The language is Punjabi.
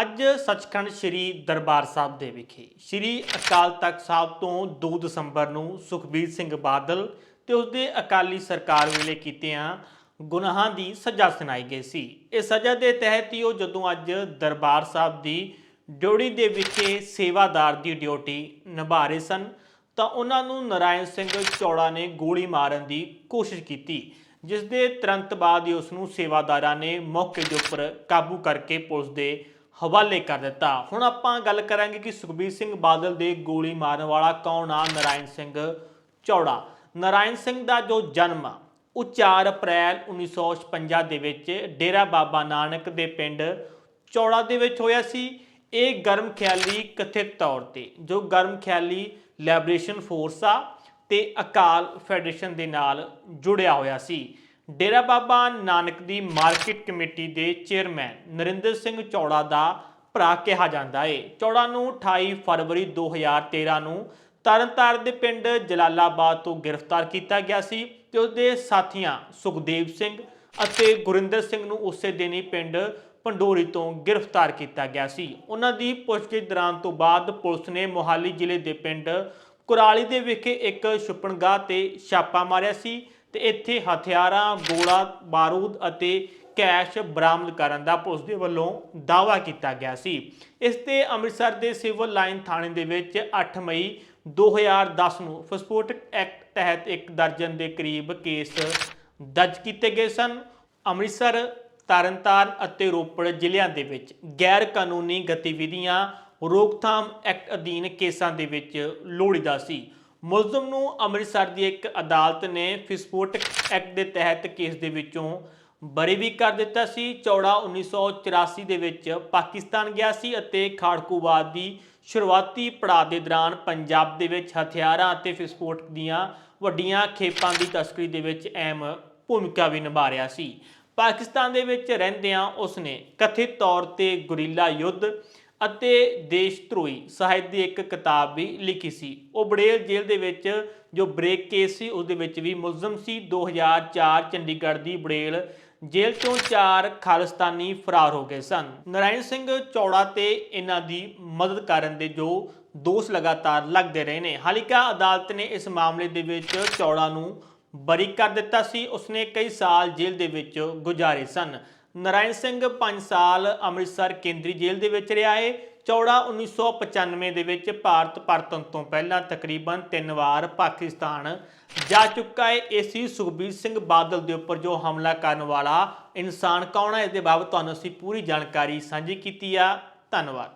ਅੱਜ ਸੱਚਖੰਡ ਸ੍ਰੀ ਦਰਬਾਰ ਸਾਹਿਬ ਦੇ ਵਿਖੇ ਸ੍ਰੀ ਅਕਾਲ ਤਖਤ ਸਾਹਿਬ ਤੋਂ 2 ਦਸੰਬਰ ਨੂੰ ਸੁਖਬੀਰ ਸਿੰਘ ਬਾਦਲ ਤੇ ਉਸਦੇ ਅਕਾਲੀ ਸਰਕਾਰ ਵੇਲੇ ਕੀਤਿਆਂ ਗੁਨਾਹਾਂ ਦੀ ਸਜ਼ਾ ਸੁਣਾਈ ਗਈ ਸੀ। ਇਹ ਸਜ਼ਾ ਦੇ ਤਹਿਤ ਹੀ ਉਹ ਜਦੋਂ ਅੱਜ ਦਰਬਾਰ ਸਾਹਿਬ ਦੀ ਡਿਊਟੀ ਦੇ ਵਿਖੇ ਸੇਵਾਦਾਰ ਦੀ ਡਿਊਟੀ ਨਿਭਾ ਰਹੇ ਸਨ, ਤਾਂ ਉਹਨਾਂ ਨੂੰ ਨਰਾਇਣ ਸਿੰਘ ਚੌੜਾ ਨੇ ਗੋਲੀ ਮਾਰਨ ਦੀ ਕੋਸ਼ਿਸ਼ ਕੀਤੀ ਜਿਸ ਦੇ ਤੁਰੰਤ ਬਾਅਦ ਹੀ ਉਸ ਨੂੰ ਸੇਵਾਦਾਰਾਂ ਨੇ ਮੌਕੇ ਦੇ ਉੱਪਰ ਕਾਬੂ ਕਰਕੇ ਪੁਲਿਸ ਦੇ ਹਵਾਲੇ ਕਰ ਦਿੱਤਾ। ਹੁਣ ਆਪਾਂ ਗੱਲ ਕਰਾਂਗੇ ਕਿ ਸੁਖਬੀਰ ਸਿੰਘ ਬਾਦਲ ਦੇ ਗੋਲੀ ਮਾਰਨ ਵਾਲਾ ਕੌਣ ਆ? ਨਰਾਇਣ ਸਿੰਘ ਚੌੜਾ। ਨਰਾਇਣ ਸਿੰਘ ਦਾ ਜੋ ਜਨਮ ਆ, ਉਹ 4 ਅਪ੍ਰੈਲ 1956 ਦੇ ਵਿੱਚ ਡੇਰਾ ਬਾਬਾ ਨਾਨਕ ਦੇ ਪਿੰਡ ਚੌੜਾ ਦੇ ਵਿੱਚ ਹੋਇਆ ਸੀ। ਇਹ ਗਰਮ ਖਿਆਲੀ ਕਥਿਤ ਤੌਰ ਤੇ ਜੋ ਗਰਮ ਖਿਆਲੀ ਲਿਬਰੇਸ਼ਨ ਫੋਰਸ ਆ ਤੇ ਅਕਾਲ ਫੈਡਰੇਸ਼ਨ ਦੇ ਨਾਲ ਜੁੜਿਆ ਹੋਇਆ ਸੀ। ਡੇਰਾ ਬਾਬਾ ਨਾਨਕ ਦੀ ਮਾਰਕੀਟ ਕਮੇਟੀ ਦੇ ਚੇਅਰਮੈਨ ਨਰਿੰਦਰ ਸਿੰਘ ਚੌੜਾ ਦਾ ਭਰਾ ਕਿਹਾ ਜਾਂਦਾ ਏ। ਚੌੜਾ ਨੂੰ 28 ਫਰਵਰੀ 2013 ਨੂੰ ਤਰਨਤਾਰਨ ਦੇ ਪਿੰਡ ਜਲਾਲਾਬਾਦ ਤੋਂ ਗ੍ਰਿਫਤਾਰ ਕੀਤਾ ਗਿਆ ਸੀ ਤੇ ਉਸਦੇ ਸਾਥੀਆਂ ਸੁਖਦੇਵ ਸਿੰਘ ਅਤੇ ਗੁਰਿੰਦਰ ਸਿੰਘ ਨੂੰ ਉਸੇ ਦਿਨ ਹੀ ਪਿੰਡ ਪੰਡੋਰੀ ਤੋਂ ਗ੍ਰਿਫਤਾਰ ਕੀਤਾ ਗਿਆ ਸੀ। ਉਹਨਾਂ ਦੀ ਪੁੱਛਗਿੱਛ ਦੌਰਾਨ ਤੋਂ ਬਾਅਦ ਪੁਲਿਸ ਨੇ ਮੋਹਾਲੀ ਜ਼ਿਲ੍ਹੇ ਦੇ ਪਿੰਡ ਕੁਰਾਲੀ ਦੇ ਵਿਖੇ ਇੱਕ ਛੁਪਣਗਾਹ ਤੇ ਛਾਪਾ ਮਾਰਿਆ ਸੀ ਤੇ ਇੱਥੇ ਹਥਿਆਰਾਂ, ਗੋਲਾ, ਬਾਰੂਦ ਅਤੇ ਕੈਸ਼ ਬਰਾਮਦ ਕਰਨ ਦਾ ਪੁਲਿਸ ਦੇ ਵੱਲੋਂ ਦਾਅਵਾ ਕੀਤਾ ਗਿਆ ਸੀ। ਇਸ ਤੇ ਅੰਮ੍ਰਿਤਸਰ ਦੇ ਸਿਵਲ ਲਾਈਨ ਥਾਣੇ ਦੇ ਵਿੱਚ 8 ਮਈ 2010 ਨੂੰ ਫਸਪੋਰਟ ਐਕਟ ਤਹਿਤ ਇੱਕ ਦਰਜਨ ਦੇ ਕਰੀਬ ਕੇਸ ਦਰਜ ਕੀਤੇ ਗਏ ਸਨ। ਅੰਮ੍ਰਿਤਸਰ, ਤਰਨਤਾਰਨ ਅਤੇ ਰੋਪੜ ਜ਼ਿਲ੍ਹਿਆਂ ਦੇ ਵਿੱਚ ਗੈਰ ਕਾਨੂੰਨੀ ਗਤੀਵਿਧੀਆਂ, ਰੋਕਥਾਮ ਐਕਟ ਅਧੀਨ ਕੇਸਾਂ ਦੇ ਵਿੱਚ ਲੋੜੀਦਾ ਸੀ। ਮੁਲਜ਼ਮ ਨੂੰ ਅੰਮ੍ਰਿਤਸਰ ਦੀ ਇੱਕ ਅਦਾਲਤ ਨੇ ਫਿਸਪੋਰਟ ਐਕਟ ਦੇ ਤਹਿਤ ਕੇਸ ਦੇ ਵਿੱਚੋਂ ਬਰੀ ਵੀ ਕਰ ਦਿੱਤਾ ਸੀ। ਚੌੜਾ 1984 ਦੇ ਵਿੱਚ ਪਾਕਿਸਤਾਨ ਗਿਆ ਸੀ ਅਤੇ ਖਾੜਕੂਵਾਦ ਦੀ ਸ਼ੁਰੂਆਤੀ ਪੜਾਅ ਦੇ ਦੌਰਾਨ ਪੰਜਾਬ ਦੇ ਵਿੱਚ ਹਥਿਆਰਾਂ ਅਤੇ ਫਿਸਪੋਰਟ ਦੀਆਂ ਵੱਡੀਆਂ ਖੇਪਾਂ ਦੀ ਤਸਕਰੀ ਦੇ ਵਿੱਚ ਅਹਿਮ ਭੂਮਿਕਾ ਵੀ ਨਿਭਾ ਰਿਹਾ ਸੀ। ਪਾਕਿਸਤਾਨ ਦੇ ਵਿੱਚ ਰਹਿੰਦਿਆਂ ਉਸਨੇ ਕਥਿਤ ਤੌਰ ਤੇ ਗੁਰੀਲਾ ਯੁੱਧ ਅਤੇ ਦੇਸ਼ ਧਰੋਈ ਸਾਹਿਤ ਦੀ ਇੱਕ ਕਿਤਾਬ ਵੀ ਲਿਖੀ ਸੀ। ਉਹ ਬੜੇਲ ਜੇਲ੍ਹ ਦੇ ਵਿੱਚ ਜੋ ਬ੍ਰੇਕ ਕੇਸ ਸੀ ਉਸ ਦੇ ਵਿੱਚ ਵੀ ਮੁਲਜ਼ਮ ਸੀ। 2004 ਚੰਡੀਗੜ੍ਹ ਦੀ ਬੜੇਲ ਜੇਲ੍ਹ ਤੋਂ ਚਾਰ ਖਾਲਿਸਤਾਨੀ ਫਰਾਰ ਹੋ ਗਏ ਸਨ। ਨਰਾਇਣ ਸਿੰਘ ਚੌੜਾ ਤੇ ਇਹਨਾਂ ਦੀ ਮਦਦ ਕਰਨ ਦੇ ਜੋ ਦੋਸ਼ ਲਗਾਤਾਰ ਲੱਗਦੇ ਰਹੇ ਨੇ। ਹਾਲਾਂਕਿ ਅਦਾਲਤ ਨੇ ਇਸ ਮਾਮਲੇ ਦੇ ਵਿੱਚ ਚੌੜਾ ਨੂੰ ਬਰੀ ਕਰ ਦਿੱਤਾ ਸੀ। ਉਸਨੇ ਕਈ ਸਾਲ ਜੇਲ੍ਹ ਦੇ ਵਿੱਚ ਗੁਜ਼ਾਰੇ ਸਨ। ਨਰਾਇਣ ਸਿੰਘ 5 ਸਾਲ ਅੰਮ੍ਰਿਤਸਰ ਕੇਂਦਰੀ ਜੇਲ੍ਹ ਦੇ ਵਿੱਚ ਰਿਹਾ ਏ। ਚੌੜਾ 1995 ਦੇ ਵਿੱਚ ਭਾਰਤ ਪਰਤਨ ਤੋਂ ਪਹਿਲਾਂ ਤਕਰੀਬਨ ਤਿੰਨ ਵਾਰ ਪਾਕਿਸਤਾਨ ਜਾ ਚੁੱਕਾ ਹੈ ਇਸੀ ਸੁਖਬੀਰ ਸਿੰਘ ਬਾਦਲ ਦੇ ਉੱਪਰ ਜੋ ਹਮਲਾ ਕਰਨ ਵਾਲਾ ਇਨਸਾਨ ਕੌਣ ਹੈ ਇਸ ਦੇ ਬਾਬਤ ਤੁਹਾਨੂੰ ਅਸੀਂ ਪੂਰੀ ਜਾਣਕਾਰੀ ਸਾਂਝੀ ਕੀਤੀ ਆ। ਧੰਨਵਾਦ।